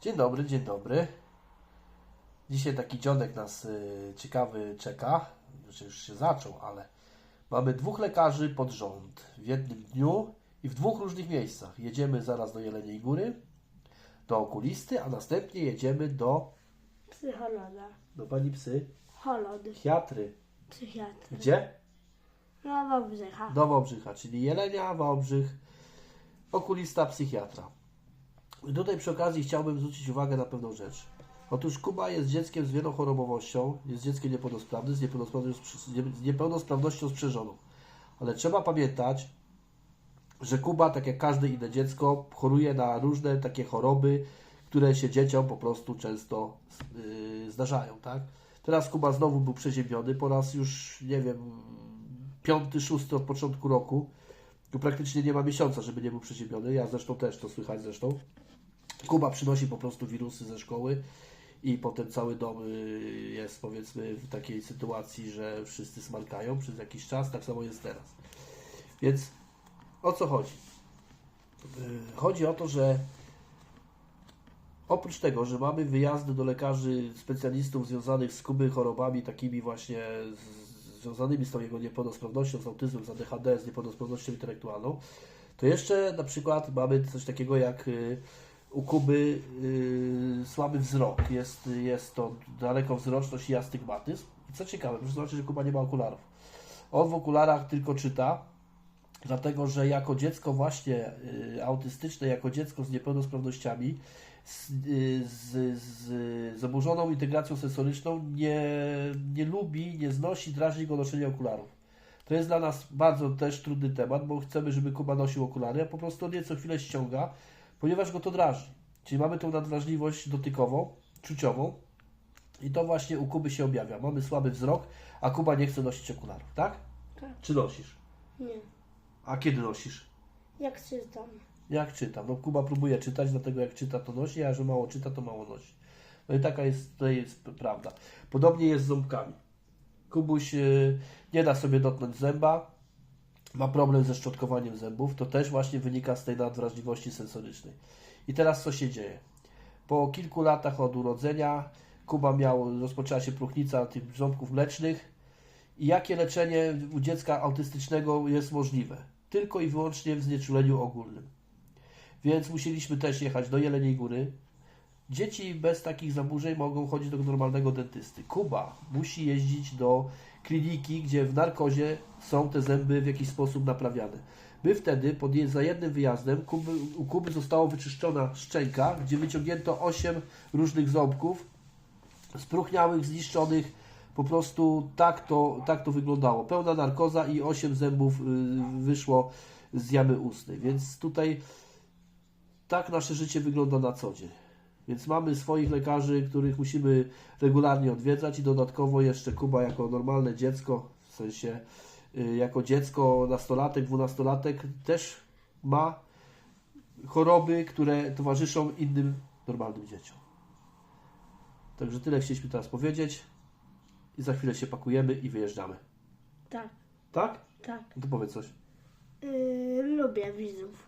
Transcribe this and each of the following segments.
Dzień dobry, dzień dobry. Dzisiaj taki dziadek nas y, ciekawy czeka. Znaczy już się zaczął, ale mamy dwóch lekarzy pod rząd w jednym dniu i w dwóch różnych miejscach. Jedziemy zaraz do Jeleniej Góry, do okulisty, a następnie jedziemy do, Psychologa. do pani psy, Holod. psychiatry. Psychiatry. Gdzie? No, Wałbrzycha. Do Wałbrzycha, czyli Jelenia, Wałbrzych, okulista, psychiatra. I tutaj przy okazji chciałbym zwrócić uwagę na pewną rzecz. Otóż Kuba jest dzieckiem z wielochorobowością, jest dzieckiem niepełnosprawnym, z niepełnosprawnością, z niepełnosprawnością sprzężoną. Ale trzeba pamiętać, że Kuba, tak jak każde inne dziecko, choruje na różne takie choroby, które się dzieciom po prostu często yy, zdarzają, tak? Teraz Kuba znowu był przeziębiony po raz już, nie wiem, piąty, szósty od początku roku. Tu praktycznie nie ma miesiąca, żeby nie był przeziębiony. Ja zresztą też to słychać zresztą. Kuba przynosi po prostu wirusy ze szkoły i potem cały dom y, jest powiedzmy w takiej sytuacji, że wszyscy smarkają przez jakiś czas. Tak samo jest teraz. Więc o co chodzi? Y, Chodzi o to, że oprócz tego, że mamy wyjazdy do lekarzy specjalistów związanych z Kuby chorobami takimi właśnie z, związanymi z tą jego niepełnosprawnością, z autyzmem, z ADHD, z niepełnosprawnością intelektualną, to jeszcze na przykład mamy coś takiego jak y, u Kuby y, słaby wzrok. Jest, jest to dalekowzroczność i astygmatyzm. I co ciekawe, proszę zobaczyć, że Kuba nie ma okularów. On w okularach tylko czyta, dlatego że jako dziecko właśnie y, autystyczne, jako dziecko z niepełnosprawnościami, z, y, z, z zaburzoną integracją sensoryczną nie, nie lubi, nie znosi, drażni go noszenie okularów. To jest dla nas bardzo też trudny temat, bo chcemy, żeby Kuba nosił okulary, a po prostu on je co chwilę ściąga, ponieważ go to drażni. Czyli mamy tą nadwrażliwość dotykową, czuciową i to właśnie u Kuby się objawia. Mamy słaby wzrok, a Kuba nie chce nosić okularów, tak? Tak. Czy nosisz? Nie. A kiedy nosisz? Jak czytam? Jak czytam? No Kuba próbuje czytać, dlatego jak czyta to nosi, a że mało czyta to mało nosi. No i taka jest, to jest prawda. Podobnie jest z ząbkami. Kubuś y, nie da sobie dotknąć zęba, ma problem ze szczotkowaniem zębów, to też właśnie wynika z tej nadwrażliwości sensorycznej. I teraz co się dzieje? Po kilku latach od urodzenia Kuba miał, rozpoczęła się próchnica tych ząbków mlecznych i jakie leczenie u dziecka autystycznego jest możliwe? Tylko i wyłącznie w znieczuleniu ogólnym. Więc musieliśmy też jechać do Jeleniej Góry. Dzieci bez takich zaburzeń mogą chodzić do normalnego dentysty. Kuba musi jeździć do kliniki, gdzie w narkozie są te zęby w jakiś sposób naprawiane. My wtedy, pod za jednym wyjazdem, Kuby, u Kuby została wyczyszczona szczęka, gdzie wyciągnięto 8 różnych ząbków, spróchniałych, zniszczonych. Po prostu tak to, tak to wyglądało. Pełna narkoza i 8 zębów y, wyszło z jamy ustnej. Więc tutaj tak nasze życie wygląda na co dzień. Więc mamy swoich lekarzy, których musimy regularnie odwiedzać i dodatkowo jeszcze Kuba jako normalne dziecko, w sensie y, jako dziecko, nastolatek, dwunastolatek też ma choroby, które towarzyszą innym normalnym dzieciom. Także tyle chcieliśmy teraz powiedzieć i za chwilę się pakujemy i wyjeżdżamy. Tak, Tak? tak. No to powiedz coś. Yy, lubię widzów.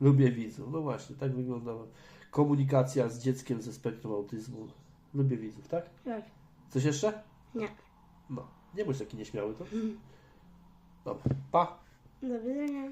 Lubię widzów. No właśnie, tak wygląda komunikacja z dzieckiem ze spektrum autyzmu. Lubię widzów, tak? Tak. Coś jeszcze? Nie. No, nie bądź taki nieśmiały, to. Dobra, pa! Do widzenia.